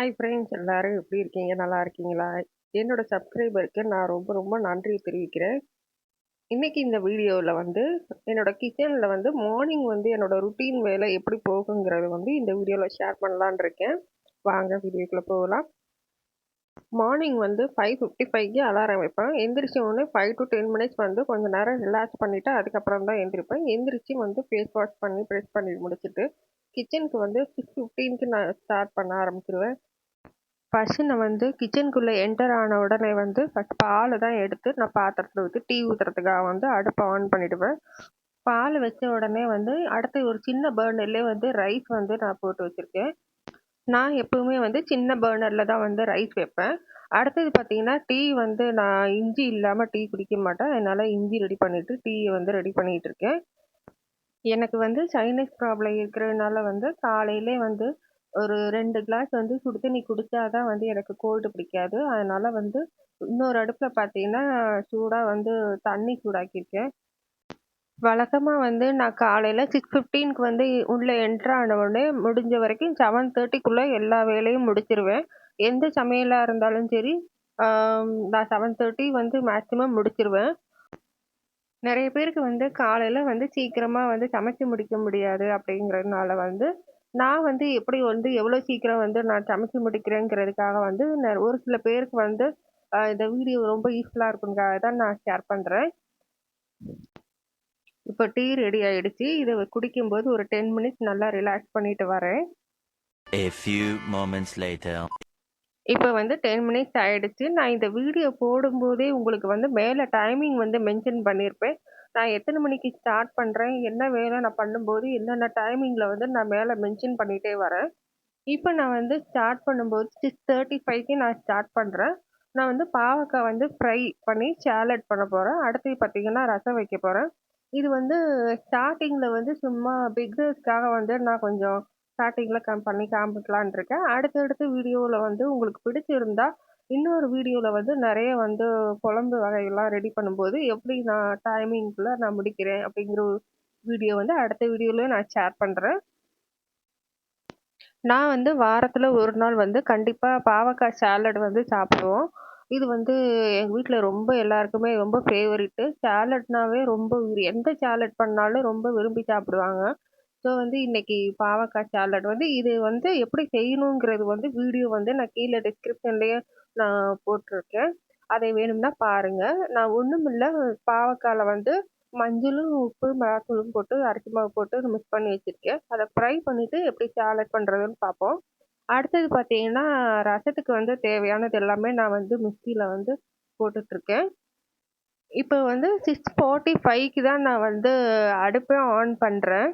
Hi friends எல்லாரும் எப்படி இருக்கீங்க? நல்லா இருக்கீங்களா? என்னோட சப்ஸ்கிரைபருக்கு நான் ரொம்ப ரொம்ப நன்றி தெரிவிக்கிறேன். இன்றைக்கி இந்த வீடியோவில் வந்து என்னோட கிச்சனில் வந்து மார்னிங் வந்து என்னோட ருட்டீன் வேலை எப்படி போகுங்கிறது வந்து இந்த வீடியோவில் ஷேர் பண்ணலான் இருக்கேன். வாங்க வீடியோக்குள்ளே போகலாம். மார்னிங் வந்து ஃபைவ் ஃபிஃப்டி ஃபைவ்க்கு அலாரம் வைப்பேன். எந்திரிச்ச உடனே ஃபைவ் டு டென் மினிட்ஸ் வந்து கொஞ்சம் நேரம் ரிலாக்ஸ் பண்ணிவிட்டு அதுக்கப்புறம் தான் எந்திரிப்பேன். எந்திரிச்சு வந்து ஃபேஸ் வாஷ் பண்ணி ப்ரெஷ் பண்ணி முடிச்சுட்டு கிச்சனுக்கு வந்து சிக்ஸ் ஃபிஃப்டீனுக்கு நான் ஸ்டார்ட் பண்ண ஆரம்பிச்சிருவேன். ஃபஸ்ட்டு நான் வந்து கிச்சனுக்குள்ளே என்டர் ஆன உடனே வந்து ஃபஸ்ட் பாலை தான் எடுத்து நான் பாத்திரத்தில் ஊற்றி டீ ஊற்றுறதுக்காக வந்து அடுப்பை ஆன் பண்ணிவிடுவேன் பால் வச்ச உடனே வந்து அடுத்து ஒரு சின்ன பர்னர்லேயே வந்து ரைஸ் வந்து நான் போட்டு வச்சுருக்கேன். நான் எப்போவுமே வந்து சின்ன பர்னரில் தான் வந்து ரைஸ் வைப்பேன். அடுத்தது பார்த்தீங்கன்னா டீ வந்து நான் இஞ்சி இல்லாமல் டீ குடிக்க மாட்டேன். அதனால் இஞ்சி ரெடி பண்ணிவிட்டு டீயை வந்து ரெடி பண்ணிகிட்டு இருக்கேன். எனக்கு வந்து சைனஸ் ப்ராப்ளம் இருக்கிறதுனால வந்து காலையிலே வந்து ஒரு ரெண்டு கிளாஸ் வந்து சுடு தண்ணி குடித்தா தான் வந்து எனக்கு கோல்டு பிடிக்காது. அதனால் வந்து இன்னொரு அடுப்பில் பார்த்தீங்கன்னா சூடாக வந்து தண்ணி சூடாக்கியிருக்கேன். வழக்கமாக வந்து நான் காலையில் சிக்ஸ் ஃபிஃப்டீனுக்கு வந்து உள்ளே என்ட்ரு ஆன உடனே முடிஞ்ச வரைக்கும் செவன் தேர்ட்டிக்குள்ளே எல்லா வேலையும் முடிச்சிருவேன். எந்த சமையலாக இருந்தாலும் சரி நான் செவன் தேர்ட்டி வந்து மேக்ஸிமம் முடிச்சிருவேன். நிறைய பேருக்கு வந்து காலையில் வந்து சீக்கிரமாக வந்து சமைச்சு முடிக்க முடியாது அப்படிங்கிறதுனால வந்து நான் வந்து எப்படி வந்து எவ்வளோ சீக்கிரம் வந்து நான் சமைச்சு முடிக்கிறேங்கிறதுக்காக வந்து ஒரு சில பேருக்கு வந்து இந்த வீடியோ ரொம்ப யூஸ்ஃபுல்லாக இருக்குங்காக தான் நான் ஷேர் பண்ணுறேன் இப்போ டீ ரெடி ஆயிடுச்சு. இதை குடிக்கும்போது ஒரு டென் மினிட்ஸ் நல்லா ரிலாக்ஸ் பண்ணிட்டு வரேன். A few moments later. இப்போ வந்து டென் மினிட்ஸ் ஆயிடுச்சு. நான் இந்த வீடியோ போடும்போதே உங்களுக்கு வந்து மேலே டைமிங் வந்து மென்ஷன் பண்ணியிருப்பேன் நான் எத்தனை மணிக்கு ஸ்டார்ட் பண்ணுறேன் என்ன வேலை நான் பண்ணும்போது என்னென்ன டைமிங்கில் வந்து நான் மேலே மென்ஷன் பண்ணிகிட்டே வரேன். இப்போ நான் வந்து ஸ்டார்ட் பண்ணும்போது சிக்ஸ் தேர்ட்டி ஃபைவ்க்கு நான் ஸ்டார்ட் பண்ணுறேன் நான் வந்து பாவக்காய் வந்து ஃப்ரை பண்ணி சேலட் பண்ண போகிறேன் அடுத்து பார்த்தீங்கன்னா ரசம் வைக்க போகிறேன் இது வந்து ஸ்டார்டிங்கில் வந்து சும்மா பிக்னர்ஸ்க்காக வந்து நான் கொஞ்சம் ஸ்டார்டிங்கில் கம் பண்ணி காமிக்கலான் இருக்கேன். அடுத்தடுத்த வீடியோவில் வந்து உங்களுக்கு பிடிச்சிருந்தா இன்னொரு வீடியோவில் வந்து நிறைய வந்து குழம்பு வகைகள்லாம் ரெடி பண்ணும்போது எப்படி நான் டைமிங்குள்ளே நான் முடிக்கிறேன் அப்படிங்கிற ஒரு வீடியோ வந்து அடுத்த வீடியோவில் நான் ஷேர் பண்ணுறேன் நான் வந்து வாரத்தில் ஒரு நாள் வந்து கண்டிப்பாக பாவக்காய் சாலட் வந்து சாப்பிடுவோம். இது வந்து எங்கள் வீட்டில் ரொம்ப எல்லாருக்குமே ரொம்ப ஃபேவரெட்டு சாலட்னாவே ரொம்ப எந்த சாலட் பண்ணாலும் ரொம்ப விரும்பி சாப்பிடுவாங்க. ஸோ வந்து இன்னைக்கு பாவக்காய் சாலட் வந்து இது வந்து எப்படி செய்யணுங்கிறது வந்து வீடியோ வந்து நான் கீழே டிஸ்கிரிப்ஷன்லேயே நான் போட்டிருக்கேன். அதை வேணும்னா பாருங்கள் நான் ஒன்றும் இல்லை பாவக்காயில் வந்து மஞ்சளும் உப்பு மிளகாத்தூளும் போட்டு அரிசி மாவு போட்டு மிக்ஸ் பண்ணி வச்சுருக்கேன். அதை ஃப்ரை பண்ணிவிட்டு எப்படி சாலட் பண்ணுறதுன்னு பார்ப்போம். அடுத்தது பார்த்தீங்கன்னா ரசத்துக்கு வந்து தேவையானது எல்லாமே நான் வந்து மிக்சியில் வந்து போட்டுட்ருக்கேன் இப்போ வந்து சிக்ஸ் ஃபார்ட்டி ஃபைவ்க்கு தான் நான் வந்து அடுப்பை ஆன் பண்ணுறேன்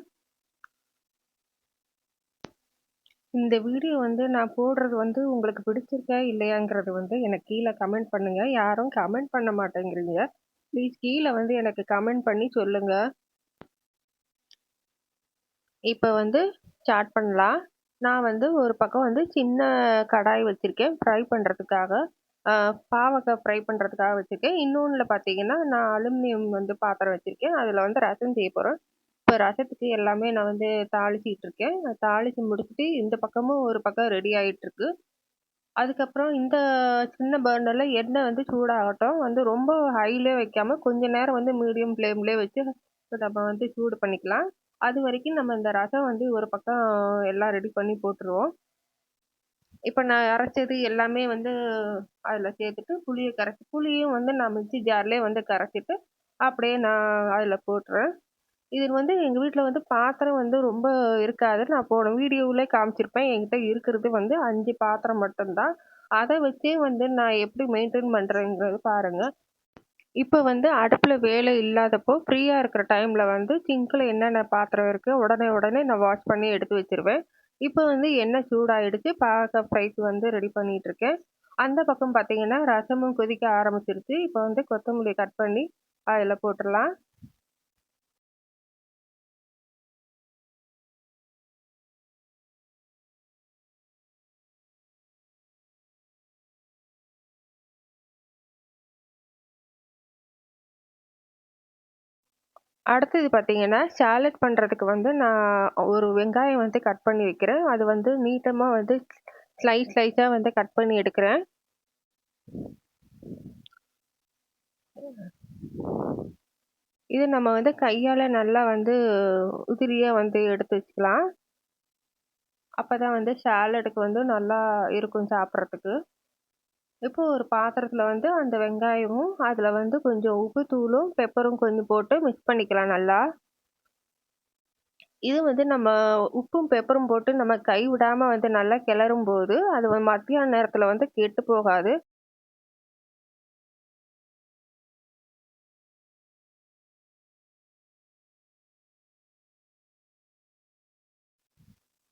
இந்த வீடியோ வந்து நான் போடுறது வந்து உங்களுக்கு பிடிச்சிருக்கா இல்லையாங்கிறது வந்து எனக்கு கீழே கமெண்ட் பண்ணுங்கள் யாரும் கமெண்ட் பண்ண மாட்டேங்கிறீங்க. ப்ளீஸ் கீழே வந்து எனக்கு கமெண்ட் பண்ணி சொல்லுங்கள் இப்போ வந்து ஸ்டார்ட் பண்ணலாம். நான் வந்து ஒரு பக்கம் வந்து சின்ன கடாய் வச்சுருக்கேன் ஃப்ரை பண்ணுறதுக்காக பாவக்காய் ஃப்ரை பண்ணுறதுக்காக வச்சுருக்கேன். இன்னொன்றில் பார்த்தீங்கன்னா நான் அலுமினியம் வந்து பாத்திரம் வச்சுருக்கேன். அதில் வந்து ரசம் செய்ய போகிறேன் இப்போ ரசத்துக்கு எல்லாமே நான் வந்து தாளிச்சிட்டு இருக்கேன் தாளித்து முடிச்சுட்டு இந்த பக்கமும் ஒரு பக்கம் ரெடி ஆகிட்டுருக்கு அதுக்கப்புறம் இந்த சின்ன பர்னரில் எண்ணெய் வந்து சூடாகட்டும். வந்து ரொம்ப ஹைலே வைக்காமல் கொஞ்ச நேரம் வந்து மீடியம் ஃப்ளேம்லேயே வச்சு நம்ம வந்து சூடு பண்ணிக்கலாம். அது வரைக்கும் நம்ம இந்த ரசம் வந்து ஒரு பக்கம் எல்லாம் ரெடி பண்ணி போட்டுருவோம். இப்போ நான் அரைச்சது எல்லாமே வந்து அதில் சேர்த்துட்டு புளியை கரைச்சி புளியும் வந்து நான் மிக்சி ஜார்லேயே வந்து கரைச்சிட்டு அப்படியே நான் அதில் போட்டுறேன் இது வந்து எங்கள் வீட்டில் வந்து பாத்திரம் வந்து ரொம்ப இருக்காது. நான் போன வீடியோவில் காமிச்சிருப்பேன். என்கிட்ட இருக்கிறது வந்து அஞ்சு பாத்திரம் மட்டும்தான். அதை வச்சே வந்து நான் எப்படி மெயின்டைன் பண்ணுறேங்கிறது பாருங்கள் இப்போ வந்து அடுப்பில் வேலை இல்லாதப்போ ஃப்ரீயாக இருக்கிற டைமில் வந்து சிங்கில் என்னென்ன பாத்திரம் இருக்குது உடனே உடனே நான் வாஷ் பண்ணி எடுத்து வச்சுருவேன். இப்போ வந்து எண்ணெய் சூடாகிடுச்சு பாக ஃப்ரைக்கு வந்து ரெடி பண்ணிகிட்ருக்கேன். அந்த பக்கம் பார்த்தீங்கன்னா ரசமும் கொதிக்க ஆரம்பிச்சிருச்சு. இப்போ வந்து கொத்தமல்லி கட் பண்ணி அதில் போட்டுடலாம். அடுத்தது பார்த்தீங்கன்னா சேலட் பண்ணுறதுக்கு வந்து நான் ஒரு வெங்காயம் வந்து கட் பண்ணி வைக்கிறேன். அது வந்து நீட்டமாக வந்து ஸ்லைஸ் ஸ்லைஸாக வந்து கட் பண்ணி எடுக்கிறேன். இது நம்ம வந்து கையால் நல்லா வந்து உதிரியாக வந்து எடுத்து வச்சுக்கலாம். அப்போ தான் வந்து சேலடுக்கு வந்து நல்லா இருக்கும் சாப்பிட்றதுக்கு. இப்போ ஒரு பாத்திரத்தில் வந்து அந்த வெங்காயமும் அதில் வந்து கொஞ்சம் உப்பு தூளும் பெப்பரும் கொஞ்சம் போட்டு மிக்ஸ் பண்ணிக்கலாம் நல்லா. இது வந்து நம்ம உப்பும் பெப்பரும் போட்டு நம்ம கை விடாமல் வந்து நல்லா கிளறும் போது அது வந்து மத்தியான நேரத்தில் வந்து கெட்டு போகாது.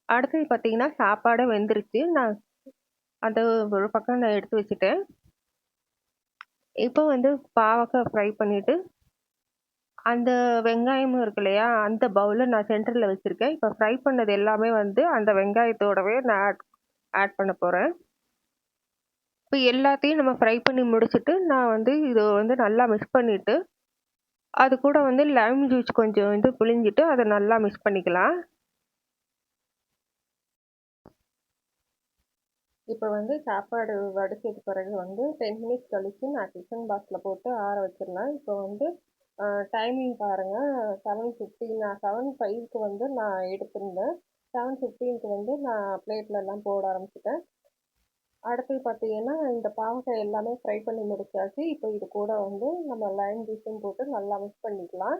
அடுத்தது பார்த்தீங்கன்னா சாப்பாடு வெந்துருச்சு. நான் அந்த ஒரு பக்கம் நான் எடுத்து வச்சுட்டேன். இப்போ வந்து பாவக்காய் ஃப்ரை பண்ணிவிட்டு அந்த வெங்காயமும் இருக்கு இல்லையா அந்த பவுலில் நான் சென்டரில் வச்சுருக்கேன். இப்போ ஃப்ரை பண்ணது எல்லாமே வந்து அந்த வெங்காயத்தோடவே நான் ஆட் ஆட் பண்ண போகிறேன் இப்போ எல்லாத்தையும் நம்ம ஃப்ரை பண்ணி முடிச்சுட்டு நான் வந்து இதை வந்து நல்லா மிக்ஸ் பண்ணிவிட்டு அது கூட வந்து லெமன் ஜூஸ் கொஞ்சம் வந்து புழிஞ்சிட்டு அதை நல்லா மிக்ஸ் பண்ணிக்கலாம். இப்போ வந்து சாப்பாடு வடிச்சது பிறகு வந்து டென் மினிட்ஸ் கழித்து நான் டிஃபன் பாக்ஸில் போட்டு ஆற வச்சிடலாம் இப்போ வந்து டைமிங் பாருங்கள் செவன் ஃபிஃப்டீன் நான் செவன் ஃபைவ்க்கு வந்து நான் எடுத்திருந்தேன். செவன் ஃபிஃப்டீனுக்கு வந்து நான் பிளேட்டில் எல்லாம் போட ஆரம்பிச்சிட்டேன். அடுத்தது பார்த்தீங்கன்னா இந்த பாவக்காய் எல்லாமே ஃப்ரை பண்ணி முடிச்சாச்சு. இப்போ இது கூட வந்து நம்ம லைம் ஜூஸும் போட்டு நல்லா மிக்ஸ் பண்ணிக்கலாம்.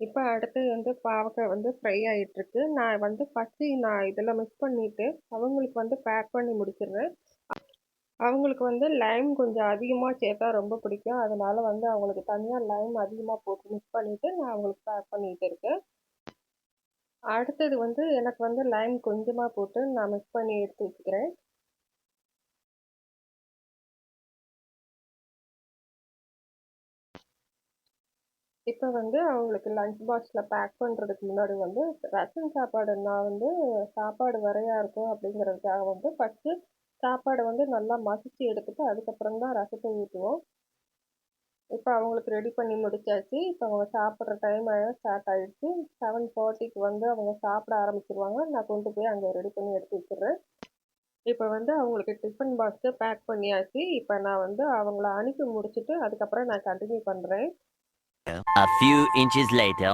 இப்போ அடுத்தது வந்து பாவக்காய் வந்து ஃப்ரை ஆகிட்டுருக்கு நான் வந்து ஃபஸ்ட்டு நான் இதில் மிக்ஸ் பண்ணிவிட்டு அவங்களுக்கு வந்து பேக் பண்ணி முடிச்சிடுறேன். அவங்களுக்கு வந்து லைம் கொஞ்சம் அதிகமாக சேர்த்தா ரொம்ப பிடிக்கும். அதனால் வந்து அவங்களுக்கு தனியாக லைம் அதிகமாக போட்டு மிக்ஸ் பண்ணிவிட்டு நான் அவங்களுக்கு பேக் பண்ணிகிட்டு இருக்கேன். அடுத்தது வந்து எனக்கு வந்து லைம் கொஞ்சமாக போட்டு நான் மிக்ஸ் பண்ணி எடுத்து வச்சுக்கிறேன் இப்போ வந்து அவங்களுக்கு லஞ்ச் பாக்ஸில் பேக் பண்ணுறதுக்கு முன்னாடி வந்து ரசம் சாப்பாடு நான் வந்து சாப்பாடு வரையாக இருக்கும் அப்படிங்கிறதுக்காக வந்து ஃபஸ்ட்டு சாப்பாடை வந்து நல்லா மசிச்சு எடுத்துட்டு அதுக்கப்புறம் தான் ரசத்தை ஊற்றுவோம் இப்போ அவங்களுக்கு ரெடி பண்ணி முடிச்சாச்சு. இப்போ அவங்க சாப்பிட்ற டைம் ஸ்டார்ட் ஆகிடுச்சு செவன் ஃபார்ட்டிக்கு வந்து அவங்க சாப்பிட ஆரம்பிச்சிருவாங்க. நான் கொண்டு போய் அங்கே ரெடி பண்ணி எடுத்து வச்சிடுறேன். இப்போ வந்து அவங்களுக்கு டிஃபன் பாக்ஸை பேக் பண்ணியாச்சு. இப்போ நான் வந்து அவங்கள அனுப்பி முடிச்சுட்டு அதுக்கப்புறம் நான் கண்டினியூ பண்ணுறேன் A few inches later.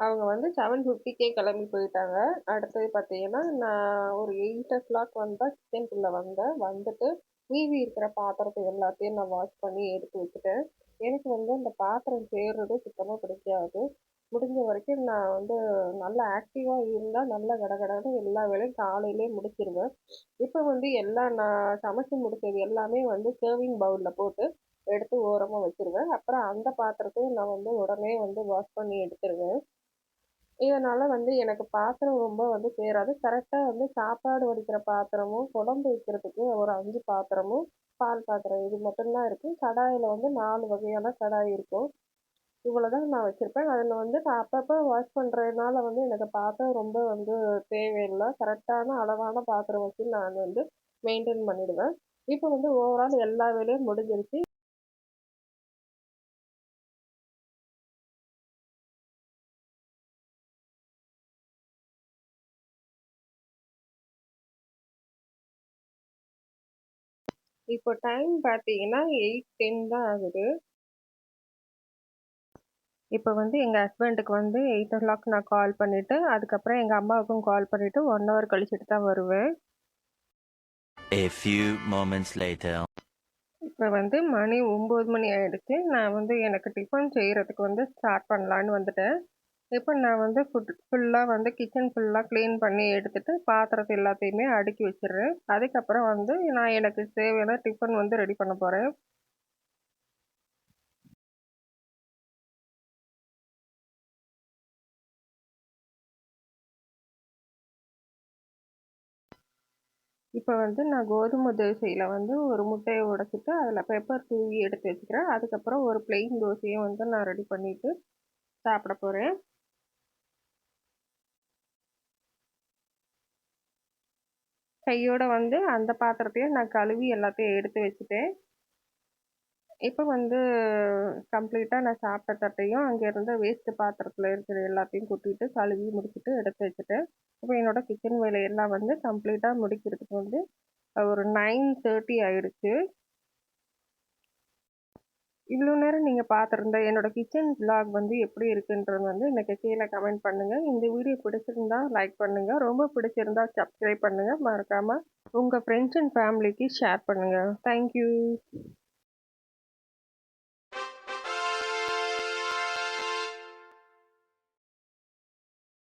அவங்க வந்து செவன் ஃபிஃப்டிக்கே கிளம்பி போயிட்டாங்க. அடுத்தது பார்த்தீங்கன்னா நான் ஒரு எயிட் ஓ கிளாக் வந்தால் கிச்சனுக்குள்ளே வந்தேன். வந்துட்டு மீதி இருக்கிற பாத்திரத்தை எல்லாத்தையும் நான் வாஷ் பண்ணி எடுத்து வச்சுட்டேன். எனக்கு வந்து அந்த பாத்திரம் சேர்றது சுத்தமாக பிடிக்காது. முடிஞ்ச வரைக்கும் நான் வந்து நல்லா ஆக்டிவாக இருந்தால் நல்லா கடகடன்னு எல்லா வேலையும் காலையிலே முடிச்சிருவேன். இப்போ வந்து எல்லாம் நான் சமைச்சு முடிச்சது எல்லாமே வந்து சர்விங் பவுலில் போட்டு எடுத்து ஓரமாக வச்சுருவேன். அப்புறம் அந்த பாத்திரத்தையும் நான் வந்து உடனே வந்து வாஷ் பண்ணி எடுத்துருவேன். இதனால் வந்து எனக்கு பாத்திரம் ரொம்ப வந்து சேராது. கரெக்டாக வந்து சாப்பாடு வடிக்கிற பாத்திரமும் குழம்பு வைக்கிறதுக்கு ஒரு அஞ்சு பாத்திரமும் பால் பாத்திரம் இது மட்டும்தான் இருக்கும் கடாயில் வந்து நாலு வகையான கடாய் இருக்கும். இவ்வளோ தான் நான் வச்சுருப்பேன். அதில் வந்து நான் அப்பப்போ வாஷ் பண்ணுறதுனால வந்து எனக்கு பாத்திரம் ரொம்ப வந்து தேவையில்லை. கரெக்டான அளவான பாத்திரம் வச்சு நான் வந்து மெயின்டைன் பண்ணிவிடுவேன் இப்போ வந்து ஓவரால் எல்லா வேலையும் முடிஞ்சிருச்சு. இப்போ டைம் பார்த்தீங்கன்னா எயிட் டென் தான் ஆகுது. இப்போ வந்து எங்கள் ஹஸ்பண்டுக்கு வந்து எயிட் ஓ கிளாக் நான் கால் பண்ணிவிட்டு அதுக்கப்புறம் எங்கள் அம்மாவுக்கும் கால் பண்ணிவிட்டு ஒன் ஹவர் கழிச்சிட்டு தான் வருவேன். A few moments later. இப்போ வந்து மணி ஒம்பது மணி ஆயிடுச்சு. நான் வந்து எனக்கு டிஃபன் செய்கிறதுக்கு வந்து ஸ்டார்ட் பண்ணலான்னு வந்துட்டேன். இப்போ நான் வந்து ஃபுட் ஃபுல்லாக வந்து கிச்சன் ஃபுல்லாக க்ளீன் பண்ணி எடுத்துட்டு பாத்திரத்தை எல்லாத்தையுமே அடுக்கி வச்சிடுறேன். அதுக்கப்புறம் வந்து நான் எனக்கு தேவையான டிஃபன் வந்து ரெடி பண்ண போகிறேன் இப்போ வந்து நான் கோதுமை தோசையில் வந்து ஒரு முட்டையை உடைச்சிட்டு அதில் பெப்பர் தூவி எடுத்து வச்சுக்கிறேன். அதுக்கப்புறம் ஒரு பிளெயின் தோசையும் வந்து நான் ரெடி பண்ணிவிட்டு சாப்பிட போகிறேன் கையோட வந்து அந்த பாத்திரத்தையும் நான் கழுவி எல்லாத்தையும் எடுத்து வச்சுட்டேன். இப்போ வந்து கம்ப்ளீட்டாக நான் சாப்பிட்ட தட்டையும் அங்கே இருந்த வேஸ்ட்டு பாத்திரத்தில் இருக்கிற எல்லாத்தையும் கொட்டிட்டு கழுவி முடிச்சுட்டு எடுத்து வச்சுட்டேன். இப்போ என்னோட கிச்சன் வேலையெல்லாம் வந்து கம்ப்ளீட்டாக முடிக்கிறதுக்கு வந்து ஒரு நைன் தேர்ட்டி ஆயிடுச்சு. இவ்வளோ நேரம் நீங்கள் பார்த்துருந்த என்னோட கிச்சன் பிளாக் வந்து எப்படி இருக்குன்றது வந்து எனக்கு கீழே கமெண்ட் பண்ணுங்கள் இந்த வீடியோ பிடிச்சிருந்தா லைக் பண்ணுங்கள் ரொம்ப பிடிச்சிருந்தா சப்ஸ்கிரைப் பண்ணுங்கள் மறக்காமல் உங்கள் ஃப்ரெண்ட்ஸ் அண்ட் ஃபேமிலிக்கு ஷேர் பண்ணுங்கள் தேங்க்யூ